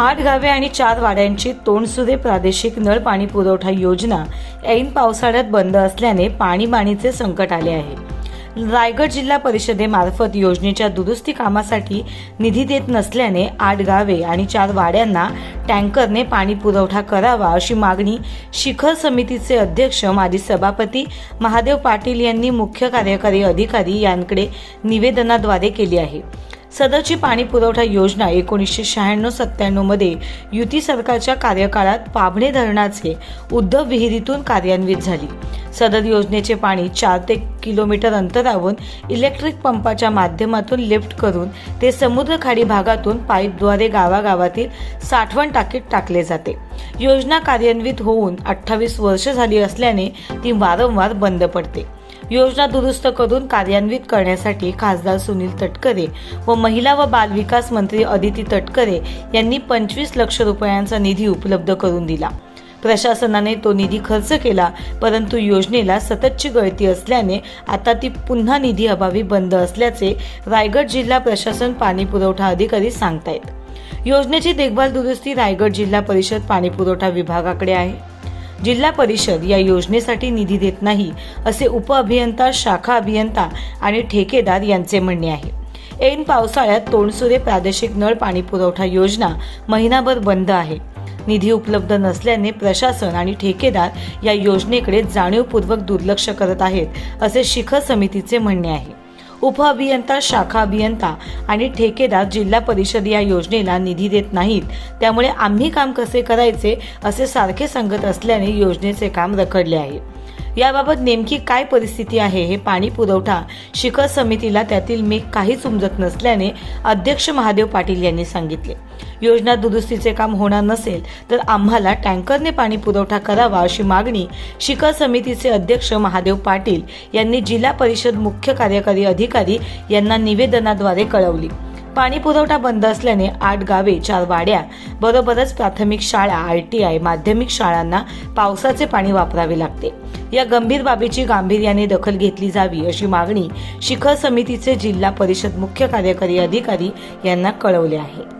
आठ गावे आणि चार वाड्यांची तोंडसुरे प्रादेशिक नळ पाणी पुरवठा योजना ऐन पावसाळ्यात बंद असल्याने पाणीबाणीचे संकट आले आहे. रायगड जिल्हा परिषदेमार्फत योजनेच्या दुरुस्ती कामासाठी निधी देत नसल्याने आठ गावे आणि चार वाड्यांना टँकरने पाणी पुरवठा करावा अशी मागणी शिखर समितीचे अध्यक्ष माजी सभापती महादेव पाटील यांनी मुख्य कार्यकारी अधिकारी यांकडे निवेदनाद्वारे केली आहे. सदरची पाणी पुरवठा योजना एकोणीसशे शहाण्णव सत्त्याण्णवमध्ये युती सरकारच्या कार्यकाळात पाभणे धरणाचे उद्धव विहिरीतून कार्यान्वित झाली. सदर योजनेचे पाणी चार ते किलोमीटर अंतरावरून इलेक्ट्रिक पंपाच्या माध्यमातून लिफ्ट करून ते समुद्रखाडी भागातून पाईपद्वारे गावागावातील साठवण टाकीत टाकले जाते. योजना कार्यान्वित होऊन अठ्ठावीस वर्ष झाली असल्याने ती वारंवार बंद पडते. योजना दुरुस्त करून कार्यान्वित करण्यासाठी खासदार सुनील तटकरे व महिला व बालविकास मंत्री अदिती तटकरे यांनी पंचवीस लक्ष रुपयांचा निधी उपलब्ध करून दिला. प्रशासनाने तो निधी खर्च केला परंतु योजनेला सततची गळती असल्याने आता ती पुन्हा निधी अभावी बंद असल्याचे रायगड जिल्हा प्रशासन पाणी पुरवठा अधिकारी सांगतायत. योजनेची देखभाल दुरुस्ती रायगड जिल्हा परिषद पाणी पुरवठा विभागाकडे आहे. जिल्हा परिषद या योजनेसाठी निधी देत नाही असे उपअभियंता शाखा अभियंता आणि ठेकेदार यांचे म्हणणे आहे. ऐन पावसाळ्यात तोंडसुरे प्रादेशिक नळ पाणी पुरवठा योजना महिनाभर बंद आहे. निधी उपलब्ध नसल्याने प्रशासन आणि ठेकेदार या योजनेकडे जाणीवपूर्वक दुर्लक्ष करत आहेत असे शिखर समितीचे म्हणणे आहे. उपअभियंता शाखा अभियंता आणि ठेकेदार जिल्हा परिषद या योजनेला निधी देत नाहीत. त्यामुळे आम्ही काम कसे करायचे असे सारखे सांगत असल्याने योजनेचे काम रखडले आहे. याबाबत नेमकी काय परिस्थिती आहे हे पाणी पुरवठा शिखर समितीला त्यातील मेघ काहीच उमजत नसल्याने अध्यक्ष महादेव पाटील यांनी सांगितले. योजना दुरुस्तीचे काम होणार नसेल तर आम्हाला टँकरने पाणी पुरवठा करावा अशी मागणी शिखर समितीचे अध्यक्ष महादेव पाटील यांनी जिल्हा परिषद मुख्य कार्यकारी अधिकारी यांना निवेदनाद्वारे कळवली. पाणी पुरवठा बंद असल्याने आठ गावे चार वाड्या बरोबरच प्राथमिक शाळा आय टी आय माध्यमिक शाळांना पावसाचे पाणी वापरावे लागते. या गंभीर बाबीची गांभीर्याने दखल घेतली जावी अशी मागणी शिखर समितीचे जिल्हा परिषद मुख्य कार्यकारी अधिकारी यांना कळवले आहे.